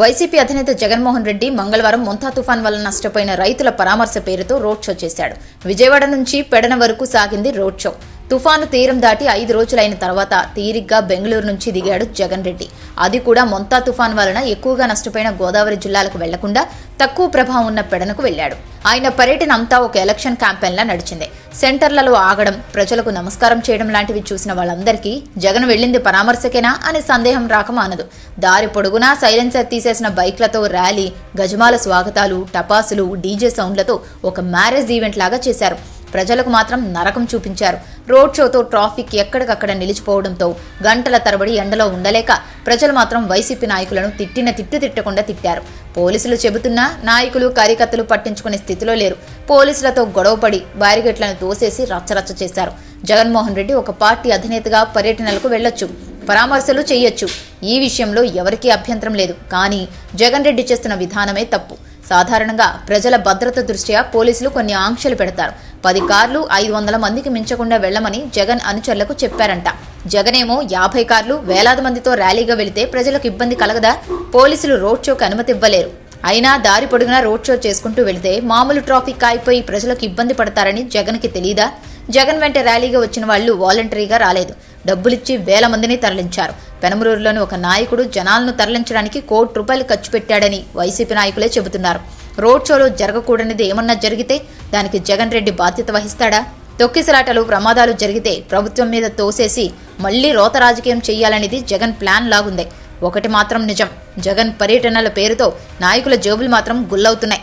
YCP అధినేత జగన్మోహన్ రెడ్డి మంగళవారం మొంతా తుఫాన్ వల్ల నష్టపోయిన రైతుల పరామర్శ పేరుతో రోడ్ షో చేశాడు. విజయవాడ నుంచి పెడన వరకు సాగింది రోడ్ షో. తుఫాను తీరం దాటి ఐదు రోజులైన తర్వాత తీరిగ్గా బెంగళూరు నుంచి దిగాడు జగన్ రెడ్డి. అది కూడా మొంతా తుఫాన్ వలన ఎక్కువగా నష్టపోయిన గోదావరి జిల్లాలకు వెళ్ళకుండా తక్కువ ప్రభావం ఉన్న పెడనకు వెళ్ళాడు ఆయన పర్యటన అంతా ఒక ఎలక్షన్ క్యాంపెయిన్లా నడిచింది. సెంటర్లలో ఆగడం ప్రజలకు నమస్కారం చేయడం లాంటివి చూసిన వాళ్ళందరికీ జగన్ వెళ్ళింది పరామర్శకేనా అనే సందేహం రాక మానదు. దారి పొడుగునా సైలెన్సర్ తీసేసిన బైక్లతో ర్యాలీ గజమాల స్వాగతాలు టపాసులు డీజే సౌండ్లతో ఒక మ్యారేజ్ ఈవెంట్ లాగా చేశారు. ప్రజలకు మాత్రం నరకం చూపించారు. రోడ్ షోతో ట్రాఫిక్ ఎక్కడికక్కడ నిలిచిపోవడంతో గంటల తరబడి ఎండలో ఉండలేక ప్రజలు మాత్రం వైసీపీ నాయకులను తిట్టిన తిట్టు తిట్టకుండా తిట్టారు. పోలీసులు చెబుతున్నా నాయకులు కార్యకర్తలు పట్టించుకునే స్థితిలో లేరు. పోలీసులతో గొడవపడి బ్యారిగేట్లను తోసేసి రచ్చరచ్చ చేశారు. జగన్మోహన్ రెడ్డి ఒక పార్టీ అధినేతగా పర్యటనలకు వెళ్ళొచ్చు పరామర్శలు చేయొచ్చు ఈ విషయంలో ఎవరికీ అభ్యంతరం లేదు. కానీ జగన్ రెడ్డి చేస్తున్న విధానమే తప్పు. సాధారణంగా ప్రజల భద్రత దృష్ట్యా పోలీసులు కొన్ని ఆంక్షలు పెడతారు. పది కార్లు ఐదు వందల మందికి మించకుండా వెళ్ళమని జగన్ అనుచరులకు చెప్పారంట. జగనేమో యాభై కార్లు వేలాది మందితో ర్యాలీగా వెళితే ప్రజలకు ఇబ్బంది కలగదా? పోలీసులు రోడ్ షోకి అనుమతి ఇవ్వలేరు. అయినా దారి పొడుగునా రోడ్ షో చేసుకుంటూ వెళితే మామూలు ట్రాఫిక్ ఆగిపోయి ప్రజలకు ఇబ్బంది పడతారని జగన్కి తెలీదా? జగన్ వెంట ర్యాలీగా వచ్చిన వాళ్ళు వాలంటరీగా రాలేదు. డబ్బులిచ్చి వేల మందిని తరలించారు. పెనమరూరులోని ఒక నాయకుడు జనాలను తరలించడానికి కోటి రూపాయలు ఖర్చు పెట్టాడని వైసీపీ నాయకులే చెబుతున్నారు. రోడ్ షోలో జరగకూడనిది ఏమన్నా జరిగితే దానికి జగన్ రెడ్డి బాధ్యత వహిస్తాడా? తొక్కిసలాటలు ప్రమాదాలు జరిగితే ప్రభుత్వం మీద తోసేసి మళ్ళీ రోత రాజకీయం చేయాలనేది జగన్ ప్లాన్ లాగుంది. ఒకటి మాత్రం నిజం జగన్ పర్యటనల పేరుతో నాయకుల జేబులు మాత్రం గుల్లవుతున్నాయి.